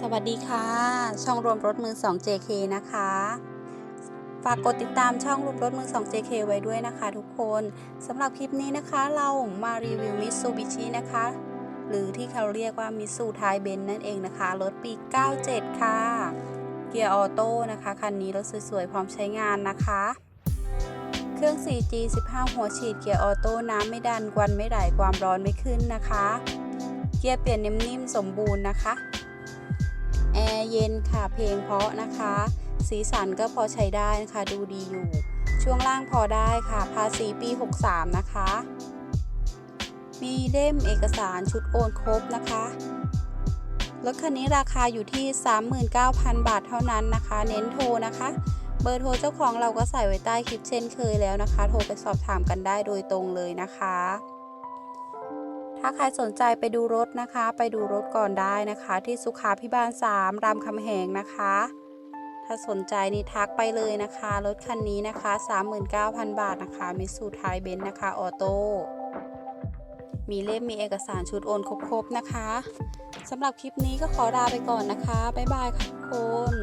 สวัสดีค่ะ ช่องรวมรถมือ 2 JK นะคะ ฝากกดติดตามช่องรวมรถมือ 2 JK ไว้ด้วยนะคะทุกคนสำหรับคลิปนี้นะคะเรามารีวิวมิ t ซูบิชินะคะ หรือที่เขาเรียกว่ามิ t ซูไทเบนนั่นเองนะคะ รถปี 97 ค่ะ เกียร์ออโต้นะคะ คันนี้รถสวยๆ พร้อมใช้งานนะคะ เครื่อง 4G 15 หัวฉีดเกียร์ออโต้น้ำไม่ดันควันไม่ไหลความร้อนไม่ขึ้นนะคะ เกียร์เปลี่ยนนิ่มๆสมบูรณ์นะคะ แอร์เย็นค่ะเพลงเพราะนะคะ สีสันก็พอใช้ได้นะคะดูดีอยู่ ช่วงล่างพอได้ค่ะ ภาษีปี 63 นะคะ มีเล่มเอกสารชุดโอนครบนะคะรถคันนี้ราคาอยู่ที่ 39,000 บาทเท่านั้นนะคะ เน้นโทรนะคะ เบอร์โทรเจ้าของเราก็ใส่ไว้ใต้คลิปเช่นเคยแล้วนะคะ โทรไปสอบถามกันได้โดยตรงเลยนะคะ ถ้าใครสนใจไปดูรถนะคะ ไปดูรถก่อนได้นะคะ ที่สุขาพิบาล 3 รามคำแหงนะคะ ถ้าสนใจนี่ทักไปเลยนะคะ รถคันนี้นะคะ 39,000 บาทนะคะมิสูไทยเบนซ์นะคะ ออโต้ มีเล่มมีเอกสารชุดโอนครบๆนะคะสำหรับคลิปนี้ก็ขอลาไปก่อนนะคะ บ๊ายบายค่ะทุกคน